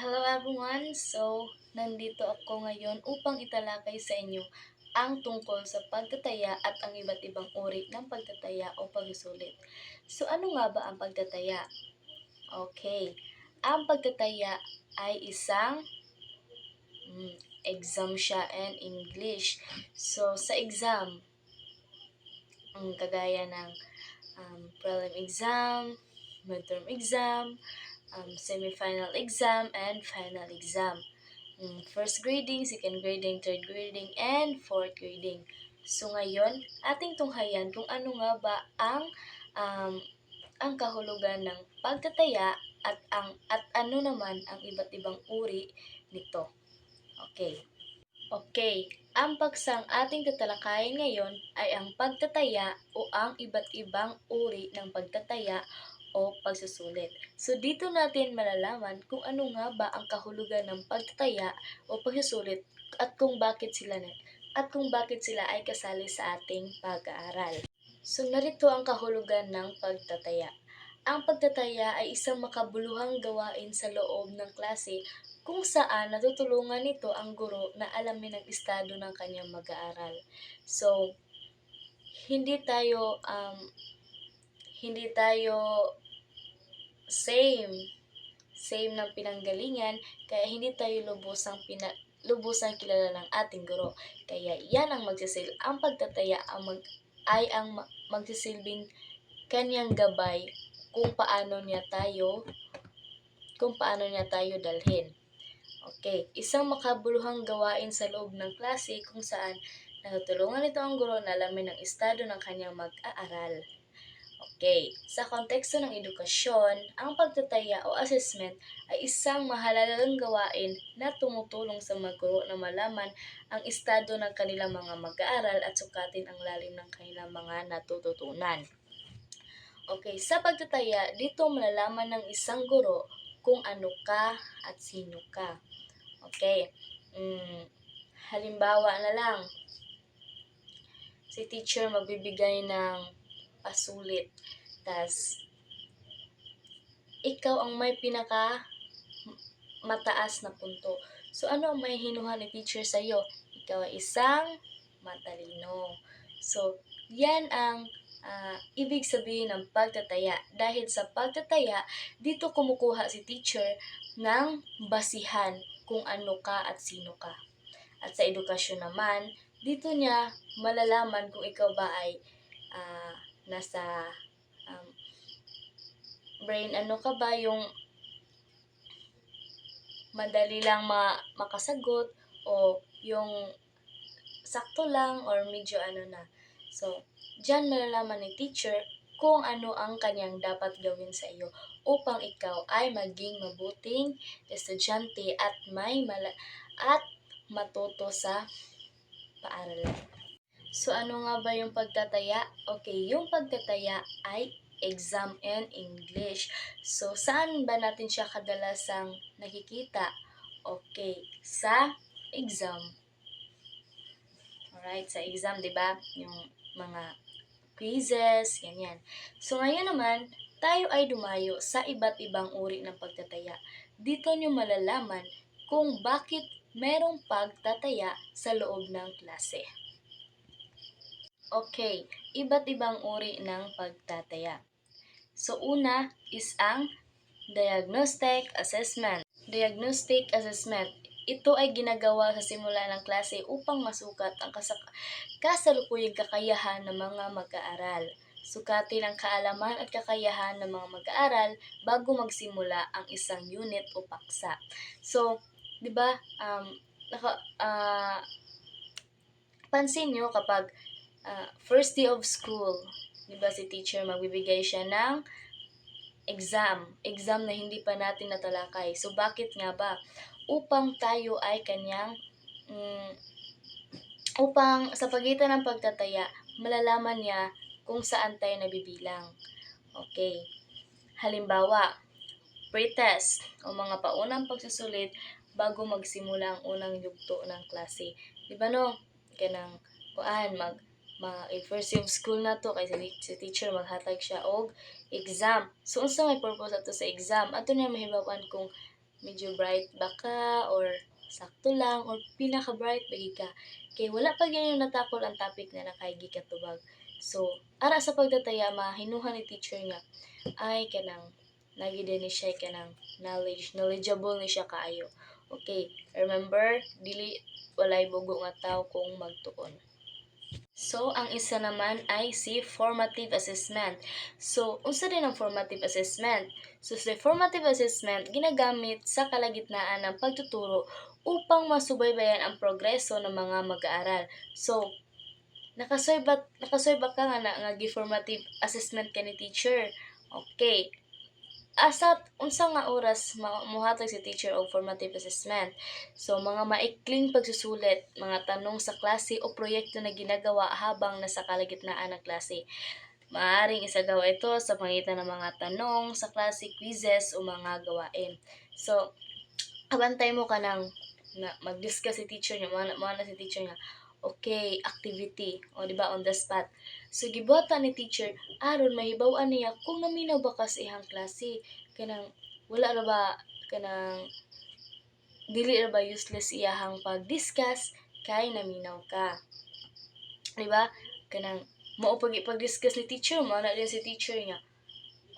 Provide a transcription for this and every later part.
Hello everyone! So, nandito ako ngayon upang italakay sa inyo ang tungkol sa pagtataya at ang iba't ibang uri ng pagtataya o pagsusulit. So, ano nga ba ang pagtataya? Okay. Ang pagtataya ay isang mm, exam siya and English. So, sa exam, ang kagaya ng um, prelim exam, midterm exam, um, semi-final exam, and final exam. Mm, First grading, second grading, third grading, and fourth grading. So ngayon, ating tunghayan kung ano nga ba ang um, ang kahulugan ng pagtataya at ang at ano naman ang iba't ibang uri nito. Okay. Okay, ang paksang ating tatalakayin ngayon ay ang pagtataya o ang iba't ibang uri ng pagtataya o pagsusulit. So dito natin malalaman kung ano nga ba ang kahulugan ng pagtataya o pagsusulit at kung bakit sila na, at kung bakit sila ay kasali sa ating pag-aaral. So narito ang kahulugan ng pagtataya. Ang pagtataya ay isang makabuluhang gawain sa loob ng klase kung saan natutulungan nito ang guro na alamin ang estado ng kanyang mag-aaral. So, hindi tayo um, hindi tayo same same ng pinanggalingan kaya hindi tayo lubusang pina, lubusang kilala ng ating guro. Kaya yan ang magsisil ang pagtataya ang mag, ay ang ma- magsisilbing kanyang gabay kung paano niya tayo kung paano niya tayo dalhin. Okay, isang makabuluhang gawain sa loob ng klase kung saan natutulungan nito ang guro na alamin ang estado ng kanyang mag-aaral. Okay, sa konteksto ng edukasyon, ang pagtataya o assessment ay isang mahalagang gawain na tumutulong sa mga guro na malaman ang estado ng kanilang mga mag-aaral at sukatin ang lalim ng kanilang mga natututunan. Okay, sa pagtataya, dito malalaman ng isang guro kung ano ka at sino ka. Okay, mm, halimbawa na lang, si teacher magbibigay ng pasulit. Tas, ikaw ang may pinaka mataas na punto. So, ano ang may hinuha ni teacher sa'yo? Ikaw ay isang matalino. So, yan ang ah, ibig sabihin ng pagtataya. Dahil sa pagtataya, dito kumukuha si teacher ng basihan kung ano ka at sino ka. At sa edukasyon naman, dito niya malalaman kung ikaw ba ay ah, nasa um, brain ano ka ba yung madali lang ma makasagot o yung sakto lang or medyo ano na. So, Diyan malalaman ni teacher kung ano ang kanyang dapat gawin sa iyo upang ikaw ay maging mabuting estudyante at may mala- at matuto sa paaralan. So ano nga ba yung pagtataya? Okay, yung pagtataya ay exam and English. So saan ba natin siya kadalasang nakikita? Okay, sa exam. Alright, sa exam, di ba? Yung mga quizzes, ganyan. So ngayon naman, tayo ay dumayo sa iba't ibang uri ng pagtataya. Dito nyo malalaman kung bakit merong pagtataya sa loob ng klase. Okay, iba't ibang uri ng pagtataya. So una is ang diagnostic assessment. Diagnostic assessment. Ito ay ginagawa sa simula ng klase upang masukat ang kasalukuyang kakayahan ng mga mag-aaral. Sukatin ang kaalaman at kakayahan ng mga mag-aaral bago magsimula ang isang unit o paksa. So, 'di ba? Um naka ah, pansin nyo kapag ah, first day of school, 'di ba si teacher magbibigay siya ng exam, exam na hindi pa natin natalakay. So bakit nga ba? Upang tayo ay kanyang mm, upang sa pagitan ng pagtataya, malalaman niya kung saan tayo nabibilang. Okay. Halimbawa, pretest o mga paunang pagsusulit bago magsimula ang unang yugto ng klase. Di ba no? Kanang kuan mag ma eh, first of school na to kay si, teacher maghatag siya og exam. So unsa may purpose ato sa exam? Ato niya mahibawan kung medyo bright ba ka or sakto lang or pinaka bright bagi ka kay wala pa gyud yung natakol ang topic na nakaigi ka tubag so ara sa pagtataya mahinuha ni teacher nga ay kanang lagi din ni siya kanang knowledge knowledgeable ni siya kaayo okay remember dili walay bugo nga tawo kung magtuon So, ang isa naman ay si formative assessment. So, unsa din ang formative assessment? So, sa formative assessment, ginagamit sa kalagitnaan ng pagtuturo upang masubaybayan ang progreso ng mga mag-aaral. So, nakasoy ba, nakasoy ba ka nga na nga gi-formative assessment ka ni teacher? Okay. Asa unsa nga oras ma- muhatag si teacher og formative assessment? So, mga maikling pagsusulit, mga tanong sa klase o proyekto na ginagawa habang nasa kalagitnaan ng klase. Maaring isagawa ito sa pangitan ng mga tanong sa klase, quizzes o mga gawain. So, abantay mo ka ng na mag-discuss si teacher niya, mga, mga na si teacher niya, okay, activity, o di ba on the spot. So, gibuhatan ni teacher, aron mahibaw-an niya kung naminaw ba ka sa ihang klase. Kanang, wala ra ba, kanang, dili ra ba useless iyahang pag-discuss, kay naminaw ka. Di ba? Kanang, mao pag pag-discuss ni teacher, mo na din si teacher niya.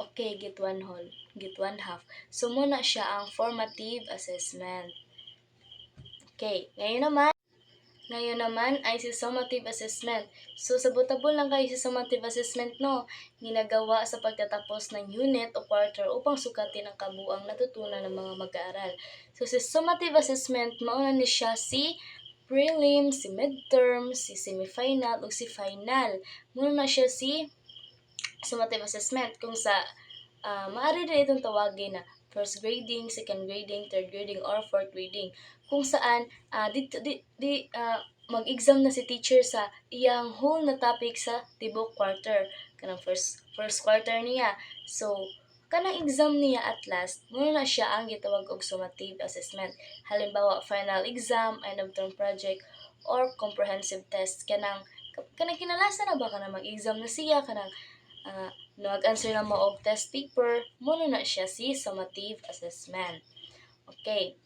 Okay, get one whole, get one half. So, muna siya ang formative assessment. Okay, ngayon naman, ngayon naman ay si summative assessment. So, sabotable lang kayo si summative assessment, no? Ginagawa sa pagtatapos ng unit o quarter upang sukatin ang kabuang natutunan ng mga mag-aaral. So, si summative assessment, mauna ni siya si prelim, si midterm, si semifinal, o si final. Muna na siya si summative assessment kung sa ah, maaari din itong tawagin na first grading, second grading, third grading, or fourth grading. Kung saan ah, di, di, di ah, mag-exam na si teacher sa iyang whole na topic sa tibok quarter. Kanang first first quarter niya. So, kanang exam niya at last, muna na siya ang gitawag og summative assessment. Halimbawa, final exam, end of term project, or comprehensive test. Kanang kanang kinalasa na ba ka na mag-exam na siya kanang ah, nag-answer na mo og test paper, muna na siya si summative assessment. Okay.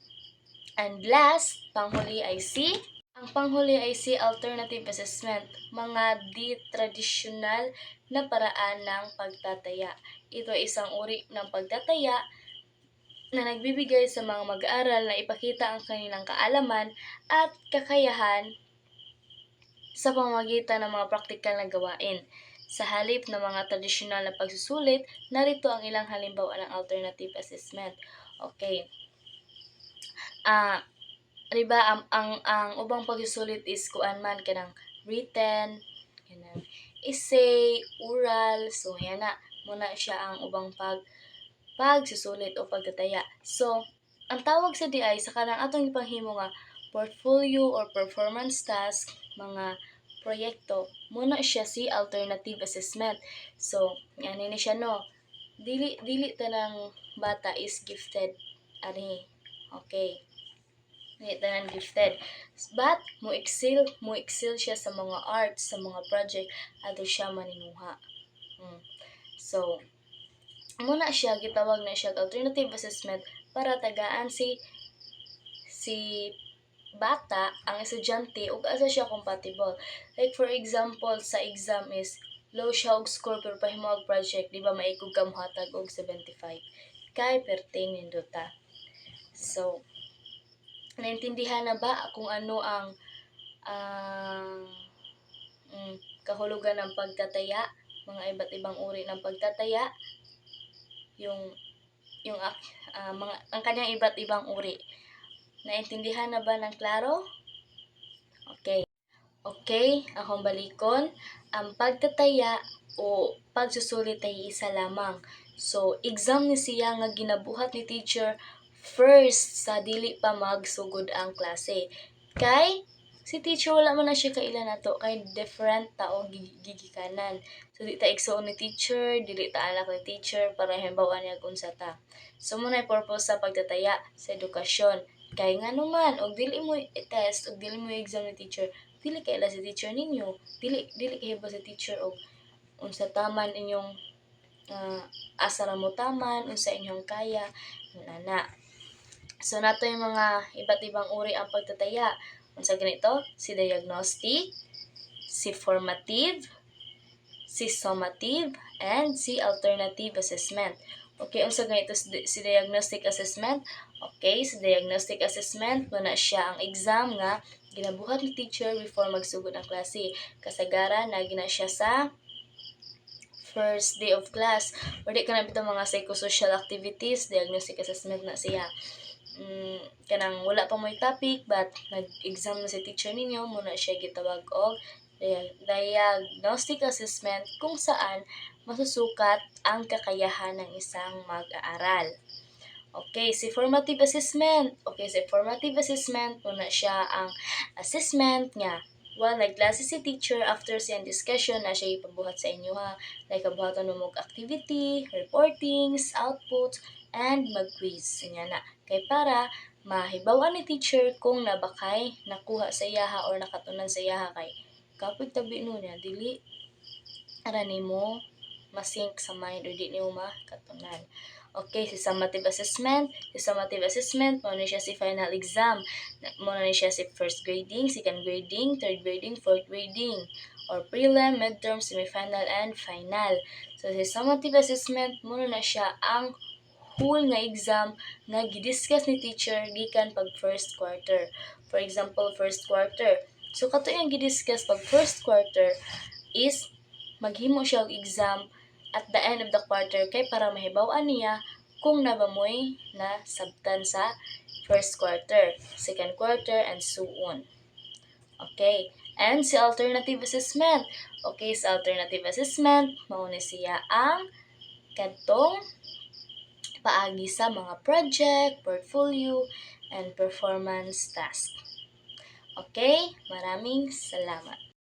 And last, panghuli ay si ang panghuli ay si alternative assessment, mga di traditional na paraan ng pagtataya. Ito ay isang uri ng pagtataya na nagbibigay sa mga mag-aaral na ipakita ang kanilang kaalaman at kakayahan sa pamamagitan ng mga praktikal na gawain. Sa halip ng mga tradisyonal na pagsusulit, narito ang ilang halimbawa ng alternative assessment. Okay. Ah, riba ang, ang ang ubang pagsusulit is kuan man kanang written, kanang essay, oral, so yan na muna siya ang ubang pag pagsusulit o pagtataya. So, ang tawag sa DI sa kanang atong ipanghimo nga portfolio or performance task, mga proyekto, muna siya si alternative assessment. So, yan ni siya no. Dili dili tanang bata is gifted ani. Okay. Tanan gifted. But mo excel siya sa mga arts, sa mga project ato siya maninuha. Mm. So, muna siya gitawag na siya alternative assessment para tagaan si si bata ang estudyante ug asa siya compatible. Like for example, sa exam is low siya og score pero pahimo og project, di ba maikog ka mohatag og 75. Kay pertain nindota. So, naintindihan na ba kung ano ang ang mm, kahulugan ng pagtataya, mga iba't ibang uri ng pagtataya, yung yung ah, mga ang kanyang iba't ibang uri. Naintindihan na ba ng klaro? Okay. Okay, akong balikon. Ang pagtataya o pagsusulit ay isa lamang. So, exam ni siya nga ginabuhat ni teacher first sa dili pa magsugod ang klase. Kay si teacher wala man na siya kailan nato kay different tao gi- gigikanan. So di ta igsuon ni teacher, dili ta anak ni teacher para himbawan niya kung sa ta. So muna purpose sa pagtataya sa edukasyon. Kay nga naman og dili mo i-test og dili mo i-exam ni teacher, dili kay ila si teacher ninyo. Dili dili kay ba si teacher og unsa taman inyong ah, asa ra mo taman, unsa inyong kaya, nana. So, nato yung mga iba't ibang uri ang pagtataya. Unsa ganito? Si diagnostic, si formative, si summative, and si alternative assessment. Okay, unsa ganito si, diagnostic assessment? Okay, si diagnostic assessment muna siya ang exam nga ginabuhat ni teacher before magsugod ang klase. Kasagaran na gina siya sa first day of class. Pwede ka na mga psychosocial activities, diagnostic assessment na siya. Mm, kanang wala pa mo'y topic but nag-exam na si teacher ninyo muna siya gitawag og dia- diagnostic assessment kung saan masusukat ang kakayahan ng isang mag-aaral. Okay, si formative assessment. Okay, si formative assessment muna siya ang assessment nga Well, nagklase si teacher after siyang discussion na siya ipabuhat sa inyo ha. Like, kabuhatan mo activity, reportings, outputs, and mag-quiz. Yan na. Kay para mahibawan ni teacher kung nabakay, nakuha sa iyaha or nakatunan sa iyaha kay kapag tabi no niya, dili arani mo masink sa mind or di niyo makatunan. Okay, si summative assessment. Si summative assessment, mo na siya si final exam. Mo na siya si first grading, second grading, third grading, fourth grading. Or prelim, midterm, semifinal, and final. So, si summative assessment, mo na siya ang whole nga exam nga gidiscuss ni teacher gikan pag first quarter. For example, first quarter. So, kato yung gidiscuss pag first quarter is maghimo siya og exam at the end of the quarter kay para mahibaw-an niya kung nabamoy na sabtan sa first quarter, second quarter, and so on. Okay. And si alternative assessment. Okay, sa alternative assessment, mauna siya ang kadtong paagi sa mga project, portfolio, and performance task. Okay? Maraming salamat.